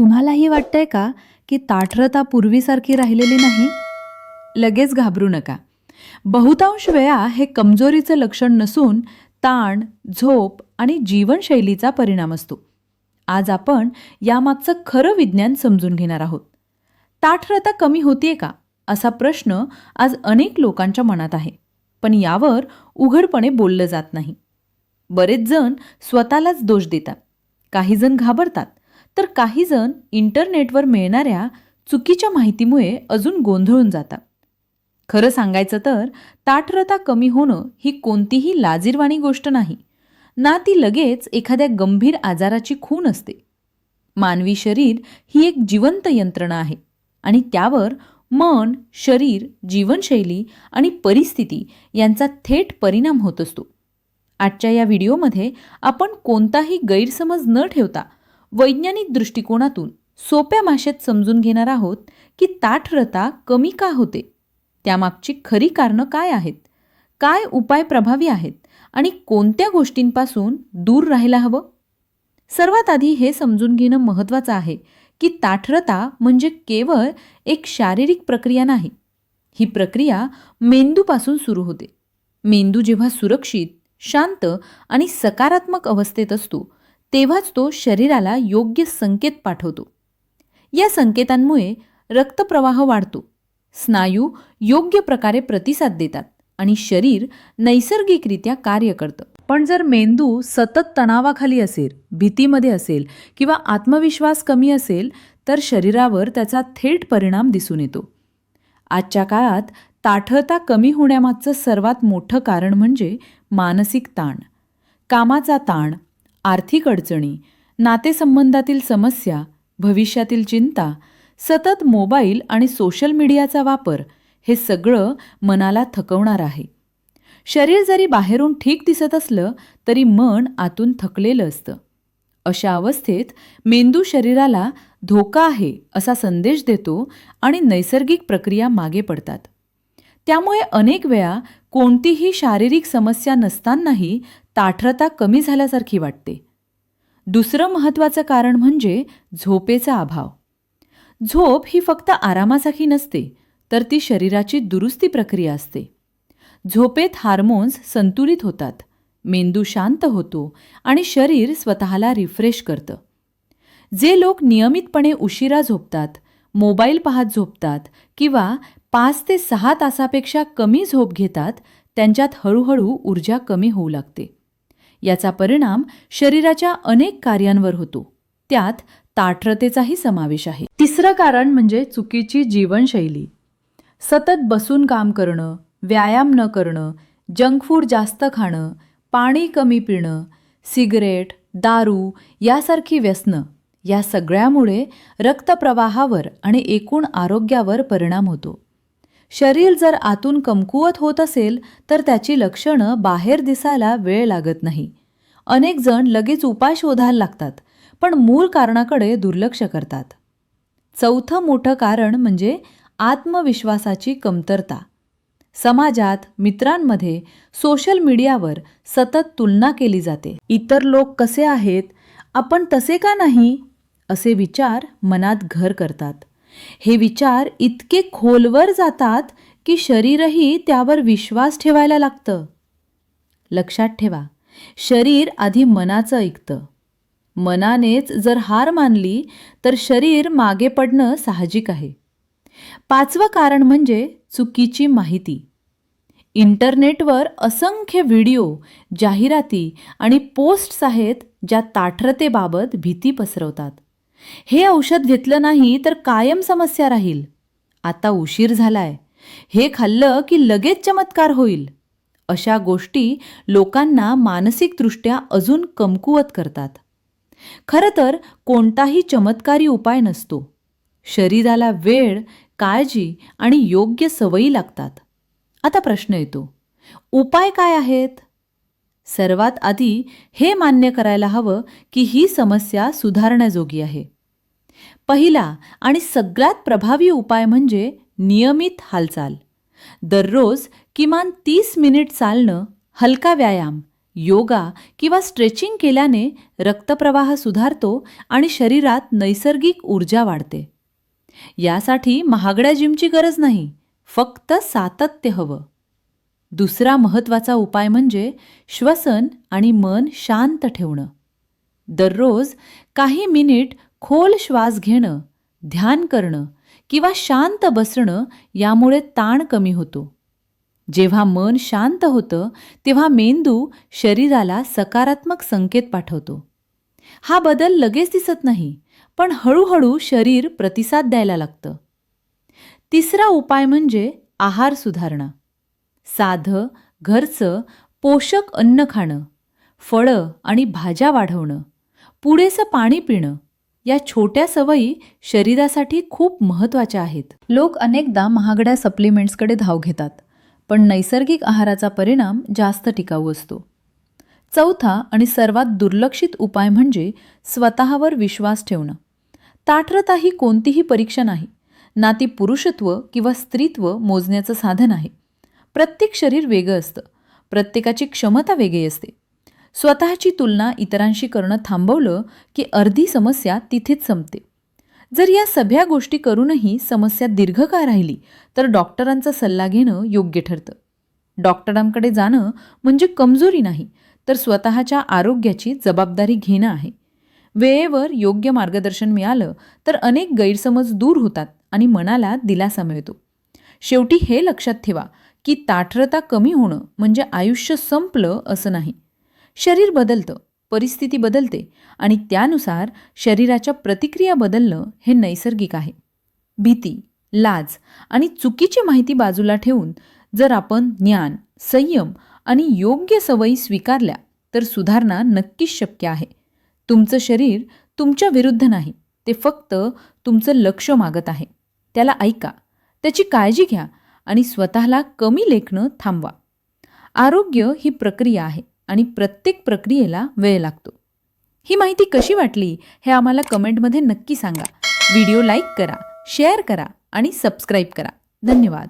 तुम्हालाही वाटतंय का की ताठरता पूर्वीसारखी राहिलेली नाही? लगेच घाबरू नका. बहुतांश वेळा हे कमजोरीचं लक्षण नसून ताण झोप आणि जीवनशैलीचा परिणाम असतो. आज आपण यामागचं खरं विज्ञान समजून घेणार आहोत. ताठरता कमी होतीये का? असा प्रश्न आज अनेक लोकांच्या मनात आहे. पण यावर उघडपणे बोललं जात नाही. बरेच जण स्वतःलाच दोष देतात. काही जण घाबरतात. तर काही जण इंटरनेटवर मिळणाऱ्या चुकीच्या माहितीमुळे अजून गोंधळून जातात. खरं सांगायचं तर ताठरता कमी होणं ही कोणतीही लाजीरवाणी गोष्ट नाही. ना ती लगेच एखाद्या गंभीर आजाराची खून असते. मानवी शरीर ही एक जिवंत यंत्रणा आहे आणि त्यावर मन शरीर जीवनशैली आणि परिस्थिती यांचा थेट परिणाम होत असतो. आजच्या या व्हिडिओमध्ये आपण कोणताही गैरसमज न ठेवता वैज्ञानिक दृष्टिकोनातून सोप्या भाषेत समजून घेणार आहोत की ताठरता कमी का होते? त्यामागची खरी कारणं काय आहेत? काय उपाय प्रभावी आहेत? आणि कोणत्या गोष्टींपासून दूर राहायला हवं? सर्वात आधी हे समजून घेणं महत्त्वाचं आहे की ताठरता म्हणजे केवळ एक शारीरिक प्रक्रिया नाही. ही प्रक्रिया मेंदूपासून सुरू होते. मेंदू जेव्हा सुरक्षित शांत आणि सकारात्मक अवस्थेत असतो तेव्हाच तो शरीराला योग्य संकेत पाठवतो. या संकेतांमुळे रक्तप्रवाह वाढतो. स्नायू योग्य प्रकारे प्रतिसाद देतात आणि शरीर नैसर्गिकरित्या कार्य करतं. पण जर मेंदू सतत तणावाखाली असेल भीतीमध्ये असेल किंवा आत्मविश्वास कमी असेल तर शरीरावर त्याचा थेट परिणाम दिसून येतो. आजच्या काळात ताठरता कमी होण्यामागचं सर्वात मोठं कारण म्हणजे मानसिक ताण. कामाचा ताण आर्थिक अडचणी नातेसंबंधातील समस्या भविष्यातील चिंता सतत मोबाईल आणि सोशल मीडियाचा वापर हे सगळं मनाला थकवणार आहे. शरीर जरी बाहेरून ठीक दिसत असलं तरी मन आतून थकलेलं असतं. अशा अवस्थेत मेंदू शरीराला धोका आहे असा संदेश देतो आणि नैसर्गिक प्रक्रिया मागे पडतात. त्यामुळे अनेक वेळा कोणतीही शारीरिक समस्या नसतानाही ताठरता कमी झाल्यासारखी वाटते. दुसरं महत्त्वाचं कारण म्हणजे झोपेचा अभाव. झोप ही फक्त आरामासाठी नसते तर ती शरीराची दुरुस्ती प्रक्रिया असते. झोपेत हार्मोन्स संतुलित होतात मेंदू शांत होतो आणि शरीर स्वतःला रिफ्रेश करतं. जे लोक नियमितपणे उशिरा झोपतात मोबाईल पाहत झोपतात किंवा पाच ते सहा तासापेक्षा कमी झोप घेतात त्यांच्यात हळूहळू ऊर्जा कमी होऊ लागते. याचा परिणाम शरीराच्या अनेक कार्यांवर होतो. त्यात ताठरतेचाही समावेश आहे. तिसरं कारण म्हणजे चुकीची जीवनशैली. सतत बसून काम करणं व्यायाम न करणं जंक फूड जास्त खाणं पाणी कमी पिणं सिगरेट दारू यासारखी व्यसनं या सगळ्यामुळे रक्तप्रवाहावर आणि एकूण आरोग्यावर परिणाम होतो. शरीर जर आतून कमकुवत होत असेल तर त्याची लक्षणं बाहेर दिसायला वेळ लागत नाही. अनेक जण लगेच उपाय शोधायला लागतात पण मूळ कारणाकडे दुर्लक्ष करतात. चौथं मोठं कारण म्हणजे आत्मविश्वासाची कमतरता. समाजात मित्रांमध्ये सोशल मीडियावर सतत तुलना केली जाते. इतर लोक कसे आहेत? आपण तसे का नाही? असे विचार मनात घर करतात. हे विचार इतके खोलवर जातात की शरीरही त्यावर विश्वास ठेवायला लागतं. लक्षात ठेवा शरीर आधी मनाचं ऐकतं. मनानेच जर हार मानली तर शरीर मागे पडणं साहजिक आहे. पाचवं कारण म्हणजे चुकीची माहिती. इंटरनेटवर असंख्य व्हिडिओ जाहिराती आणि पोस्ट्स आहेत ज्या ताठरतेबाबत भीती पसरवतात. हे औषध घेतलं नाही तर कायम समस्या राहील. आता उशीर झालाय. हे खाल्लं की लगेच चमत्कार होईल. अशा गोष्टी लोकांना मानसिकदृष्ट्या अजून कमकुवत करतात. खरं तर कोणताही चमत्कारी उपाय नसतो. शरीराला वेळ काळजी आणि योग्य सवयी लागतात. आता प्रश्न येतो. उपाय काय आहेत? सर्वात आधी हे मान्य करायला हवं की ही समस्या सुधारण्याजोगी आहे. पहिला आणि सगळ्यात प्रभावी उपाय म्हणजे नियमित हालचाल. दररोज किमान तीस मिनिट चालणं हलका व्यायाम योगा किंवा स्ट्रेचिंग केल्याने रक्तप्रवाह सुधारतो आणि शरीरात नैसर्गिक ऊर्जा वाढते. यासाठी महागड्या जिमची गरज नाही फक्त सातत्य हवं. दुसरा महत्त्वाचा उपाय म्हणजे श्वसन आणि मन शांत ठेवणं. दररोज काही मिनिट खोल श्वास घेणं ध्यान करणं किंवा शांत बसणं यामुळे ताण कमी होतो. जेव्हा मन शांत होतं तेव्हा मेंदू शरीराला सकारात्मक संकेत पाठवतो. हा बदल लगेच दिसत नाही पण हळूहळू शरीर प्रतिसाद द्यायला लागतं. तिसरा उपाय म्हणजे आहार सुधारणा. साधं घरचं पोषक अन्न खाणं फळं आणि भाज्या वाढवणं पुरेसं पाणी पिणं या छोट्या सवयी शरीरासाठी खूप महत्त्वाच्या आहेत. लोक अनेकदा महागड्या सप्लिमेंट्सकडे धाव घेतात पण नैसर्गिक आहाराचा परिणाम जास्त टिकाऊ असतो. चौथा आणि सर्वात दुर्लक्षित उपाय म्हणजे स्वतःवर विश्वास ठेवणं. ताठरता ही कोणतीही परीक्षा नाही ना ती पुरुषत्व किंवा स्त्रीत्व मोजण्याचं साधन आहे. प्रत्येक शरीर वेगळं असतं. प्रत्येकाची क्षमता वेगळी असते. स्वतःची तुलना इतरांशी करणं थांबवलं की अर्धी समस्या तिथेच संपते. जर या सगळ्या गोष्टी करूनही समस्या दीर्घकाळ राहिली तर डॉक्टरांचा सल्ला घेणं योग्य ठरतं. डॉक्टरांकडे जाणं म्हणजे कमजोरी नाही तर स्वतःच्या आरोग्याची जबाबदारी घेणं आहे. वेळेवर योग्य मार्गदर्शन मिळालं तर अनेक गैरसमज दूर होतात आणि मनाला दिलासा मिळतो. शेवटी हे लक्षात ठेवा की ताठरता कमी होणं म्हणजे आयुष्य संपलं असं नाही. शरीर बदलतं परिस्थिती बदलते आणि त्यानुसार शरीराच्या प्रतिक्रिया बदलणं हे नैसर्गिक आहे. भीती लाज आणि चुकीची माहिती बाजूला ठेवून जर आपण ज्ञान संयम आणि योग्य सवयी स्वीकारल्या तर सुधारणा नक्कीच शक्य आहे. तुमचं शरीर तुमच्या विरुद्ध नाही ते फक्त तुमचं लक्ष मागत आहे. त्याला ऐका त्याची काळजी घ्या आणि स्वतःला कमी लेखणं थांबवा. आरोग्य ही प्रक्रिया आहे आणि प्रत्येक प्रक्रियेला वेळ लागतो. ही माहिती कशी वाटली हे आम्हाला कमेंटमध्ये नक्की सांगा. व्हिडिओ लाईक करा शेअर करा आणि सबस्क्राईब करा. धन्यवाद.